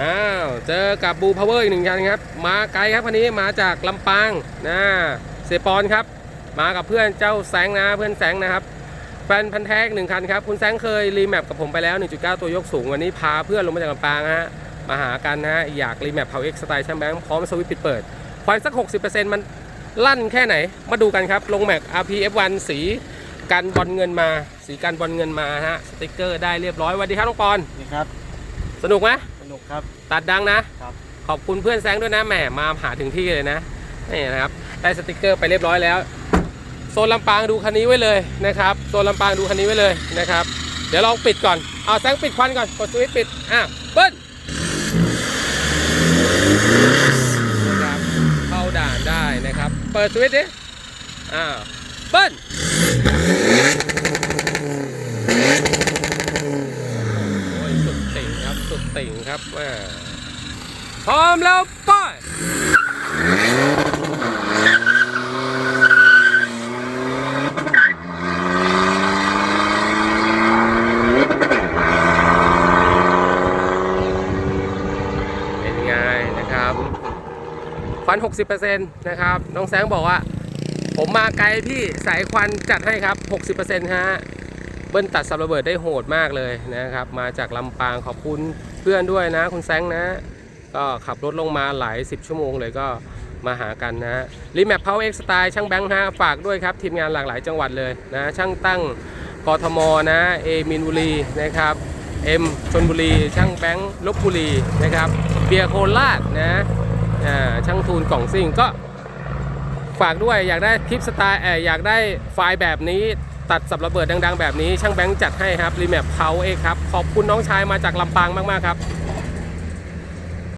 อ้าวเจอกับบูพาวเวอร์อีกหนึ่งคันครับ มาไกลครับคันนี้มาจากลำปางนะเซปอนครับ มากับเพื่อนเจ้าแสงนะเพื่อนแสงนะครับแฟนพันธ์แท้อีกหนึ่งคันครับ คุณแสงเคยรีแมปกับผมไปแล้ว 1.9 ตัวยกสูง วันนี้พาเพื่อนลงมาจากลำปางฮะมาหากันนะฮะอยากรีแมปเผาเอ็กสไตล์แชมแบงค์พร้อมสวิตช์ปิดเปิดควันสัก 60%มันลั่นแค่ไหน มาดูกันครับ ลงแม็ก RPF1 สีกันบอลเงินมา สีกันบอลเงินมาฮะสติกเกอร์ได้เรียบร้อยสวัสดีครับน้องปอนนี่ครับ สนุกไหมส นุกครับ ตัดดังนะครับ ขอบคุณเพื่อนแซงด้วยนะแหมมาหาถึงที่เลยนะนี่นะครับได้สติกเกอร์ไปเรียบร้อยแล้ว โซนลำปางดูคันนี้ไว้เลยนะครับโซนลำปางดูคันนี้ไว้เลยนะครับ เดี๋ยวลองปิดก่อนเอาแซงปิดควันก่อนกดสวิตช์ปิดอะเปิ้ลนะครับเข้าด่านได้นะครับ เปิดสวิตช์ดิอ่าเปิ้ลโอ้ยสุดติ่งครับ สุด ติ่งครับพร้อมแล้วไป้ยเป็นไงนะครับควัน60%นะครับ น้องแซงบอกว่า ผมมาไกลพี่สายควันจัดให้ครับ 60%ฮะ เบิ้ลตัดสับระเบิดได้โหดมากเลยนะครับ มาจากลำปางขอบคุณเพื่อนด้วยนะ คุณแซงนะ ก็ขับรถลงมาหลาย 10 ชั่วโมงเลยก็มาหากันนะรีแมปเพาเอ็กซ์สไตล์ช่างแบงค์ฮะฝากด้วยครับ ทีมงานหลากหลายจังหวัดเลยนะ ช่างตั้งกทมนะเอมินบุรีนะครับเอ็มชนบุรี ช่างแบงค์ลบบุรีนะครับเบียร์โคราชนะอ่าช่างทูนกล่องซิ่งก็ฝากด้วยอยากได้คลิปสไตล์เอออยากได้ไฟล์แบบนี้ ตัดสับระเบิดดัง ๆ แบบนี้ช่างแบงค์จัดให้ครับรีแมปเพาเองครับขอบคุณน้องชายมาจากลำปางมากๆครับ